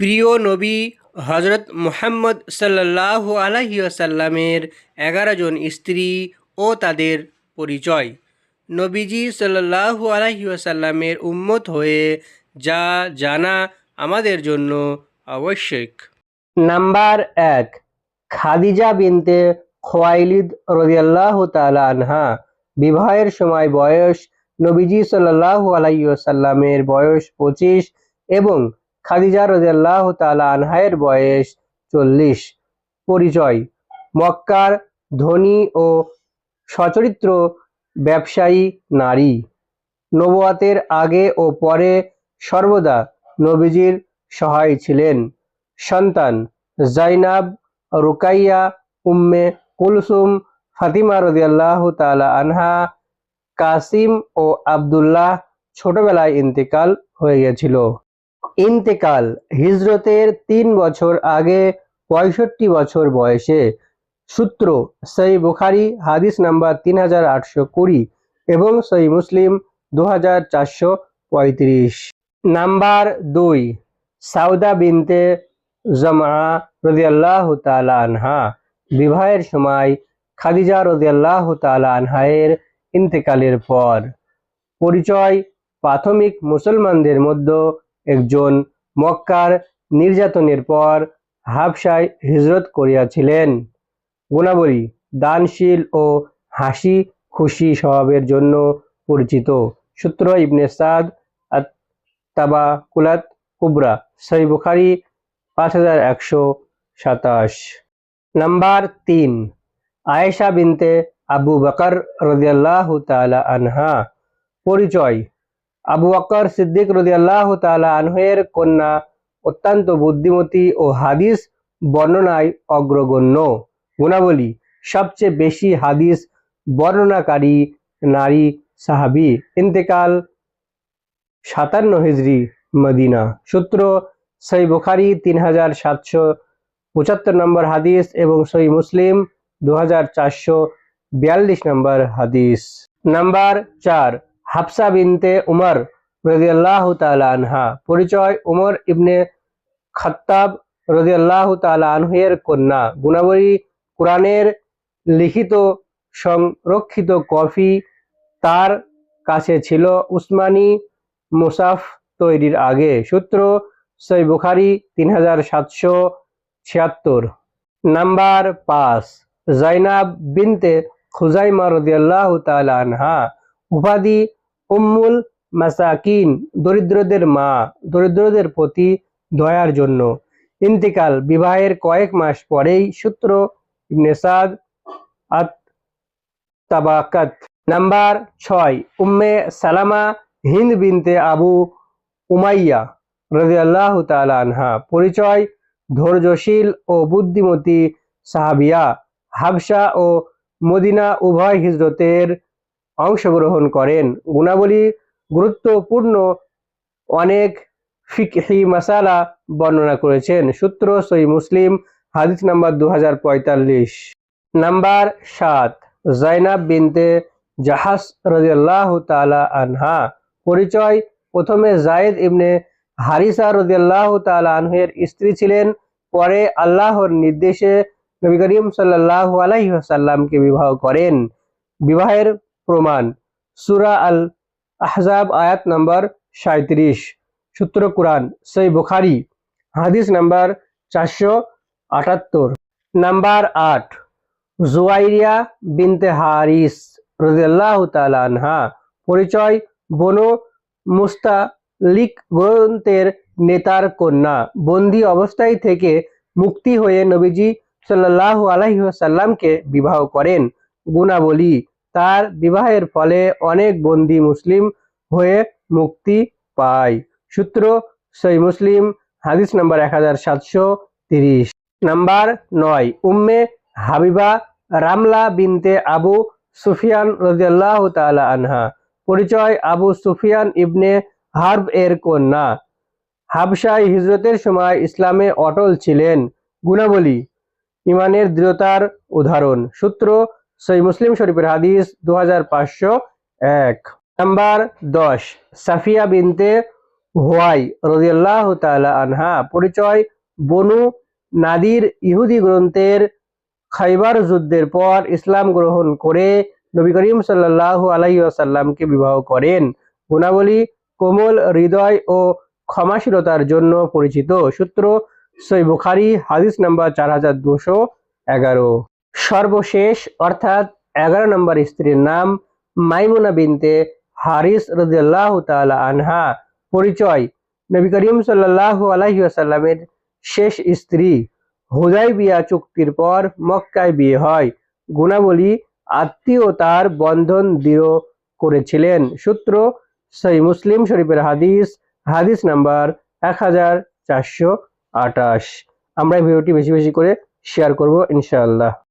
প্রিয় নবী হজরত মুহাম্মদ সাল্লাহ আলাহি আসাল্লামের এগারো জন স্ত্রী ও তাদের পরিচয়। নবীজি সাল্লাহ আলাহি আসাল্লামের উম্মত হয়ে যা জানা আমাদের জন্য আবশ্যক। নাম্বার এক, খাদিজা বিনতে খোয়াইলিদ রদিয়াল্লাহ তালা আনহা। বিবাহের সময় বয়স নবীজি সাল্লাহ আলাইসাল্লামের বয়স পঁচিশ এবং খাদিজা রদিয়াল্লাহ তালা আনহায়ের বয়স চল্লিশ। পরিচয়, মক্কার ধনী ও সচরিত্র ব্যবসায়ী নারী। নবুয়াতের আগে ও পরে সর্বদা নবীজির সহায় ছিলেন। সন্তান, জাইনাব, রুকাইয়া, উম্মে কুলসুম, ফাতিমা রদিয়াল্লাহ তালা আনহা, কাসিম ও আবদুল্লাহ ছোটবেলায় ইন্তেকাল হয়ে গেছিল। ইন্তেকাল হিজরতের তিন বছর আগে পঁয়ষট্টি বছর বয়সে। সূত্র সই বুখারি, হাদিস নাম্বার তিন হাজার আটশো কুড়ি এবং সই মুসলিম দু হাজার চারশো পঁয়ত্রিশ। নাম্বার দুই, সাউদা বিনতে জমা রদিয়াল্লাহ আনহা। বিবাহের সময় খাদিজা রদিয়াল্লাহ আনহায়ের ইন্তেকালের পর। পরিচয়, প্রাথমিক মুসলমানদের মধ্যে একজন মক্কার নির্যাতনের পর হাবসায় হিজরত করিয়াছিলেন। গুণাবলী, দানশীল ও হাসি খুশি স্বভাবের জন্য পরিচিত। সূত্র ইবনে সাদ তাবা কুলাত কুবরা সই বুখারি, পাঁচ হাজার একশো সাতাশ। নাম্বার তিন, আয়েশা বিনতে আবু বকর রদিয়াল্লাহ তালা আনহা। পরিচয় আবু বকর সিদ্দিক রদিয়াল্লাহ তালা আনহের কন্যা অত্যন্ত বুদ্ধিমতী ও হাদিস বর্ণনায় অগ্রগণ্য। গুণাবলী, সবচেয়ে বেশি হাদিস বর্ণনাকারী নারী সাহাবি, ইন্তেকাল সাতান্ন হিজড়ি মদিনা। সূত্র সই বুখারি তিন হাজার সাতশো পঁচাত্তর নম্বর হাদিস এবং সই মুসলিম দু হাজার চারশো বিয়াল্লিশ নম্বর হাদিস। নাম্বার চার হাফসা বিনতে উমর রদিয়াল্লাহ তালা আনহা। পরিচয়, উমর ইবনে খত্তাব রদিয়াল্লাহ তালা আনহের কন্যা। গুণাবলী, কোরআনের লিখিত, সংরক্ষিত কফি তার কাছে ছিল উসমানী মুসাফ তৈরির আগে। সূত্র সই বুখারি তিন হাজার সাতশো ছিয়াত্তর। নাম্বার পাঁচ, জাইনাব বিনতে খুজাইমা রদিয়াল্লাহ তালা আনহা। উপাধি উম্মুল মাসাকিন, দরিদ্রদের মা, দরিদ্রদের প্রতি দয়ার জন্য। ইন্তিকাল, বিবাহের কয়েক মাস পরেই সূত্র ইবনে সাদ আত তাবাকাত নাম্বার ছয়, Umm Salama, Hind bint Abu Umayya রাদিয়াল্লাহ তাআলা আনহা। পরিচয়, ধৈর্যশীল ও বুদ্ধিমতী সাহাবিয়া। হাবসা ও মদিনা উভয় হিজরতের অংশগ্রহণ করেন। গুণাবলী গুরুত্বপূর্ণ অনেক ফিকহি মাসালা বর্ণনা করেছেন। সূত্র সই মুসলিম, হাদিস নাম্বার দু হাজার পঁয়তাল্লিশ। নাম্বার সাত, জাইনাব বিনতে জাহাস রদিয়াল্লাহ তালা আনহা। পরিচয়, প্রথমে জায়েদ ইবনে হারিসা রদিয়াল্লাহ তালা আনহের স্ত্রী ছিলেন, পরে আল্লাহর নির্দেশে নবী করিম সাল্লাহ আলাইসাল্লামকে বিবাহ করেন। বিবাহের প্রমাণ। সুরা আল আহজাব আয়াত নাম্বার সাঁত্রিশ সূত্র কোরআন সই বুখারি। হাদিস নাম্বার চারশো আটাত্তর। নাম্বার আট, জুয়াইরিয়া বিনতে হারিস রদিয়াল্লাহ তালা আনহা। পরিচয়, বনু মুস্তালিক গ্রন্থের নেতার কন্যা। বন্দি অবস্থায় থেকে মুক্তি হয়ে নবীজি সাল্লাহ আলহিহাসাল্লামকে বিবাহ করেন। গুণাবলী তার বিবাহের ফলে অনেক বন্দি মুসলিম হয়ে মুক্তি পায়। সূত্র, সই মুসলিম, হাদিস নাম্বার এক হাজার সাতশো তিরিশ। নাম্বার নয়, উম্মে হাবিবা রামলা বিনতে আবু সুফিয়ান রাজিয়াল্লাহ তালা আনহা। পরিচয়, আবু সুফিয়ান ইবনে হার্ব এর কন্যা। হাবসায় হিজরতের সময় ইসলামে অটল ছিলেন। গুণাবলী ইমানের দৃঢ়তার উদাহরণ। সূত্র সই মুসলিম শরীফের হাদিস দু এক। নাম্বার দশ, সাফিয়া বিনতে হোয়াই রদিয়াল্লাহ তাআলা আনহা। পরিচয়, বনু নাদির ইহুদি গ্রন্থের খাইবার যুদ্ধের পর ইসলাম গ্রহণ করে নবী করিম সাল্লাল্লাহু আলাইহি ওয়াসাল্লামকে বিবাহ করেন। গুণাবলী, কোমল হৃদয় ও ক্ষমাশীলতার জন্য পরিচিত। সূত্র সই বুখারি, হাদিস নাম্বার চার হাজার দুশো এগারো। সর্বশেষ, অর্থাৎ এগারো নম্বর স্ত্রীর নাম মাইমুনা বিনতে হারিস রদিয়াল্লাহ তাআলা আনহা। পরিচয়, নবী করিম সাল্লাল্লাহু আলাইহি ওয়াসাল্লামের শেষ স্ত্রী। হুদাই বিয়া চুক্তির পর মক্কায় বিয়ে হয়। গুণাবলী আত্মীয়তার বন্ধন দৃঢ় করেছিলেন। সূত্র সই মুসলিম শরীফের হাদিস হাদিস নাম্বার এক হাজার চারশো আটাশ আমরা ভিডিওটি বেশি বেশি করে শেয়ার করব, ইনশাআল্লাহ।